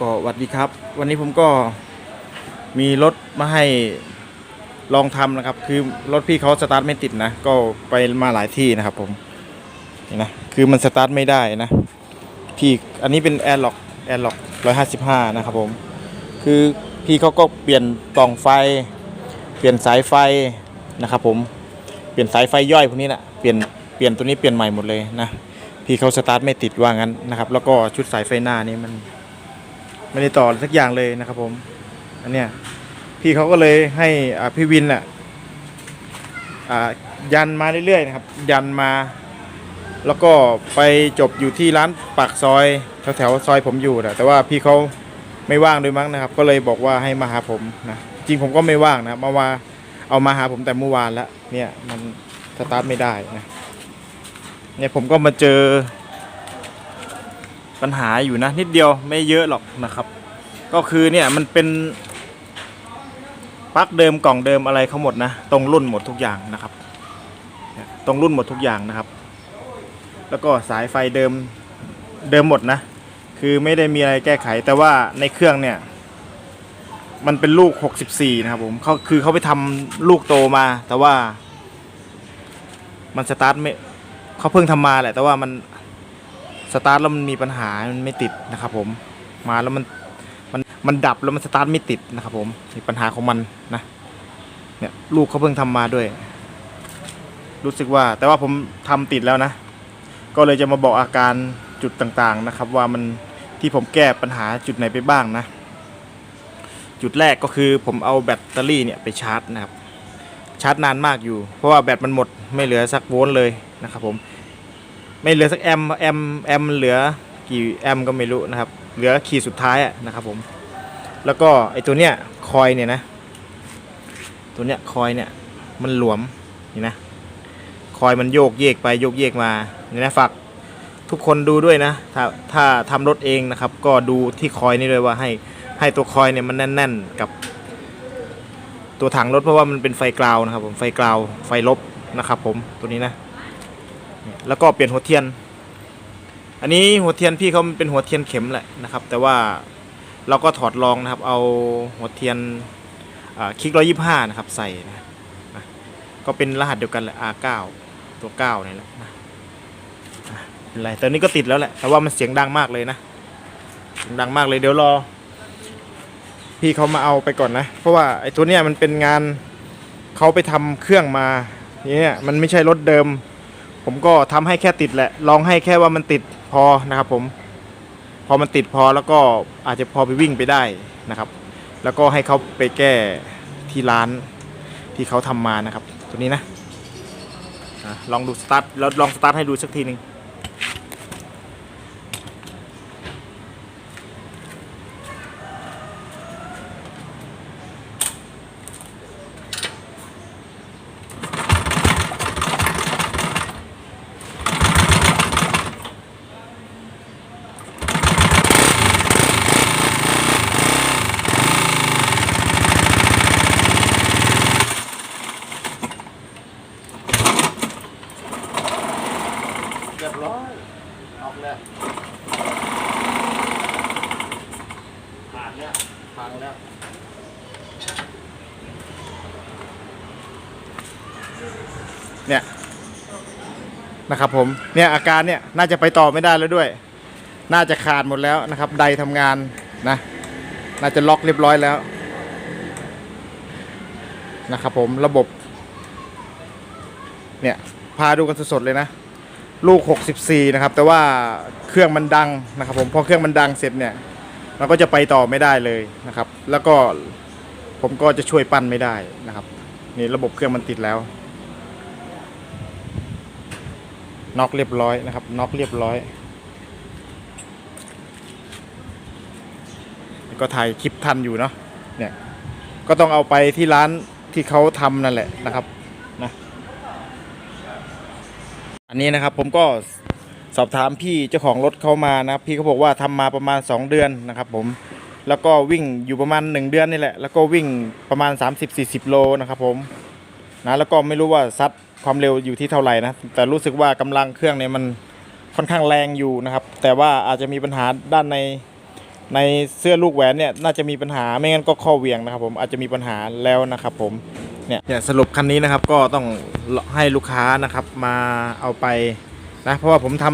ก็สวัสดีครับ วันนี้ผมก็มีรถมาให้ลองทำนะครับ คือรถพี่เขาสตาร์ทไม่ติดนะ ก็ไปมาหลายที่นะครับผมนี่นะคือมันสตาร์ทไม่ได้นะพี่อันนี้เป็นแอร์ล็อกแอร์ล็อกร้อยห้าสิบห้านะครับผม คือพี่เขาก็เปลี่ยนกล่องไฟ เปลี่ยนสายไฟนะครับผมเปลี่ยนสายไฟย่อยพวกนี้นะเปลี่ยนเปลี่ยนตัวนี้เปลี่ยนใหม่หมดเลยนะพี่เขาสตาร์ทไม่ติดว่างั้นนะครับ แล้วก็ชุดสายไฟหน้านี่มัน ไม่ได้ต่อสักอย่างเลยนะครับผม อันเนี้ยพี่เขาก็เลยให้อ่าพี่วินอะอ่ายันมาเรื่อยๆนะครับ ยันมา แล้วก็ไปจบอยู่ที่ร้านปากซอยแถวๆซอยผมอยู่นะแต่ว่าพี่เขาไม่ว่างด้วยมั้งนะครับ ก็เลยบอกว่าให้มาหาผมนะจริงผมก็ไม่ว่างนะมาว่าเอามาหาผมแต่เมื่อวานแล้วเนี่ยมันสตาร์ทไม่ได้นะเนี่ยผมก็มาเจอ ปัญหาอยู่นะ นิดเดียวไม่เยอะหรอกนะครับ ก็คือเนี่ยมันเป็นปลั๊กเดิมกล่องเดิมอะไรเขาหมดนะ ตรงรุ่นหมดทุกอย่างนะครับ ตรงรุ่นหมดทุกอย่างนะครับ แล้วก็สายไฟเดิมเดิมหมดนะ คือไม่ได้มีอะไรแก้ไข แต่ว่าในเครื่องเนี่ย มันเป็นลูก 64 นะครับผมเขาคือเขาไปทำลูกโตมา แต่ว่า มันสตาร์ทไม่เขาเพิ่งทำมาแหละ แต่ว่ามัน สตาร์ทแล้วมันมีปัญหามันไม่ติดนะครับผมมาแล้วมันมันมันดับแล้วมันสตาร์ทไม่ติดนะครับผมมีปัญหาของมันนะเนี่ยลูกเขาเพิ่งทำมาด้วย รู้สึกว่า แต่ว่าผมทำติดแล้วนะ ก็เลยจะมาบอกอาการจุดต่างๆนะครับ ว่ามันที่ผมแก้ปัญหาจุดไหนไปบ้างนะ จุดแรกก็คือผมเอาแบตเตอรี่เนี่ยไปชาร์จนะครับ ชาร์จนานมากอยู่ เพราะว่าแบตมันหมดไม่เหลือสักโวลต์เลยนะครับผม ไม่เหลือสักแอมแอมแอมเหลือกี่แอมก็ไม่รู้นะครับ เหลือขีดสุดท้ายอะนะครับผม แล้วก็ไอตัวเนี้ยคอยเนี่ยนะ ตัวเนี้ยคอยเนี่ยมันหลวมนี่นะ คอยมันโยกเยกไปโยกเยกมานี่นะฝากทุกคนดูด้วยนะ ถ้าถ้าทำรถเองนะครับ ก็ดูที่คอยนี่ด้วยว่าให้ให้ตัวคอยเนี่ยมันแน่น ๆ กับตัวถังรถเพราะว่ามันเป็นไฟกราวนะครับผมไฟกราวไฟลบนะครับผมตัวนี้นะ แล้วก็เปลี่ยนหัวเทียน อันนี้หัวเทียนพี่เขาเป็นหัวเทียนเข็มแหละนะครับ แต่ว่าเราก็ถอดรองนะครับ เอาหัวเทียนคลิกร้อยี่ห้านะครับใส่นะนะก็เป็นรหัสเดียวกันแหละ R9 ตัว9นี่แหละนะเป็นไรแต่นี้ก็ติดแล้วแหละ แต่ว่ามันเสียงดังมากเลยนะเสียงดังมากเลยเดี๋ยวรอ พี่เขามาเอาไปก่อนนะ เพราะว่าไอ้ตัวเนี้ยมันเป็นงานเขาไปทำเครื่องมาเนี่ยมันไม่ใช่รถเดิม ผมก็ทำให้แค่ติดแหละลองให้แค่ว่ามันติดพอนะครับ ผม พอมันติดพอแล้วก็อาจจะพอไปวิ่งไปได้นะครับ แล้วก็ให้เขาไปแก้ที่ร้านที่เขาทำมานะครับ ตัวนี้นะอะลองดูสตาร์ทแล้วลองสตาร์ทให้ดูสักทีหนึ่งเรียบร้อยออก แล้วผ่านแล้วพังแล้วเนี่ยนะครับผมเนี่ยอาการเนี่ยน่าจะไปต่อไม่ได้แล้วด้วย น่าจะขาดหมดแล้วนะครับไดทำงานนะ น่าจะล็อกเรียบร้อยแล้วนะครับผมระบบ เนี่ย พาดูกันสดๆเลยนะ ลูก 64 นะครับ แต่ว่าเครื่องมันดังนะครับผมพอเครื่องมันดังเสร็จเนี่ยเราก็จะไปต่อไม่ได้เลยนะครับ แล้วก็ผมก็จะช่วยปั้นไม่ได้นะครับ นี่ระบบเครื่องมันติดแล้วน็อกเรียบร้อยนะครับน็อกเรียบร้อย ก็ถ่ายคลิปทันอยู่เนาะเนี่ยก็ต้องเอาไปที่ร้านที่เขาทำนั่นแหละนะครับนะ อันนี้นะครับผมก็สอบถามพี่เจ้าของรถเขามานะครับพี่เขาบอกว่าทำมาประมาณ 2 เดือนนะครับผมแล้วก็วิ่งอยู่ประมาณ 1 เดือนนี่แหละ แล้วก็วิ่งประมาณ 30-40 โลนะครับผมนะแล้วก็ไม่รู้ว่าซัดความเร็วอยู่ที่เท่าไหร่นะแต่รู้สึกว่ากำลังเครื่องเนี่ยมันค่อนข้างแรงอยู่นะครับ แต่ว่าอาจจะมีปัญหาด้านในในเสื้อลูกแหวนเนี่ยน่าจะมีปัญหาไม่งั้นก็ข้อเหวียงนะครับผมอาจจะมีปัญหาแล้วนะครับผม เนี่ยเนี่ยสรุปคันนี้นะครับก็ต้องให้ลูกค้านะครับมาเอาไปนะเพราะว่าผมท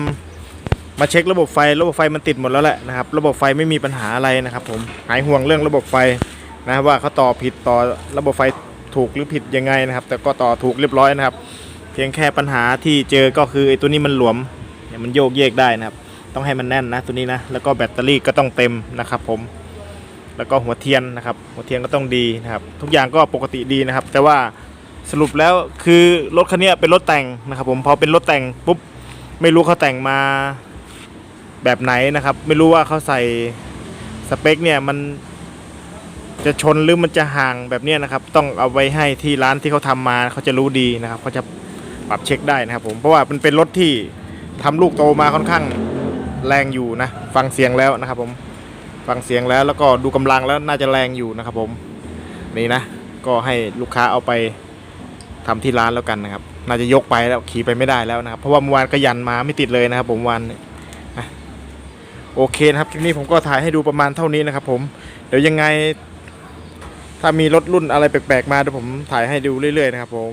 ำมาเช็คระบบไฟระบบไฟมันติดหมดแล้วแหละนะครับระบบไฟไม่มีปัญหาอะไรนะครับผมหายห่วงเรื่องระบบไฟนะว่าเขาต่อผิดต่อระบบไฟถูกหรือผิดยังไงนะครับ แต่ก็ต่อถูกเรียบร้อยนะครับ เพียงแค่ปัญหาที่เจอก็คือไอ้ตัวนี้มันหลวมเนี่ยมันโยกเยกได้นะครับ ต้องให้มันแน่นนะตัวนี้นะแล้วก็แบตเตอรี่ก็ต้องเต็มนะครับผม แล้วก็หัวเทียนนะครับ หัวเทียนก็ต้องดีนะครับ ทุกอย่างก็ปกติดีนะครับ แต่ว่าสรุปแล้วคือรถคันนี้เป็นรถแต่งนะครับ ผมพอเป็นรถแต่งปุ๊บไม่รู้เขาแต่งมาแบบไหนนะครับ ไม่รู้ว่าเขาใส่สเปคเนี่ยมันจะชนหรือมันจะห่างแบบนี้นะครับ ต้องเอาไว้ให้ที่ร้านที่เขาทำมาเขาจะรู้ดีนะครับเขาจะปรับเช็คได้นะครับ ผมเพราะว่ามันเป็นรถที่ทำลูกโตมาค่อนข้างแรงอยู่นะ ฟังเสียงแล้วนะครับผม ฟังเสียงแล้วแล้วก็ดูกำลังแล้วน่าจะแรงอยู่นะครับผมนี่นะ ก็ให้ลูกค้าเอาไปทำที่ร้านแล้วกันนะครับ น่าจะยกไปแล้วขี่ไปไม่ได้แล้วนะครับ เพราะว่าเมื่อวานก็ยันมาไม่ติดเลยนะครับ ผมวันโอเคนะครับคลิปนี้ผมก็ถ่ายให้ดูประมาณเท่านี้นะครับ ผมเดี๋ยวยังไง ถ้ามีรถรุ่นอะไรแปลกๆมาเดี๋ยวผมถ่ายให้ดูเรื่อยๆนะครับ ผม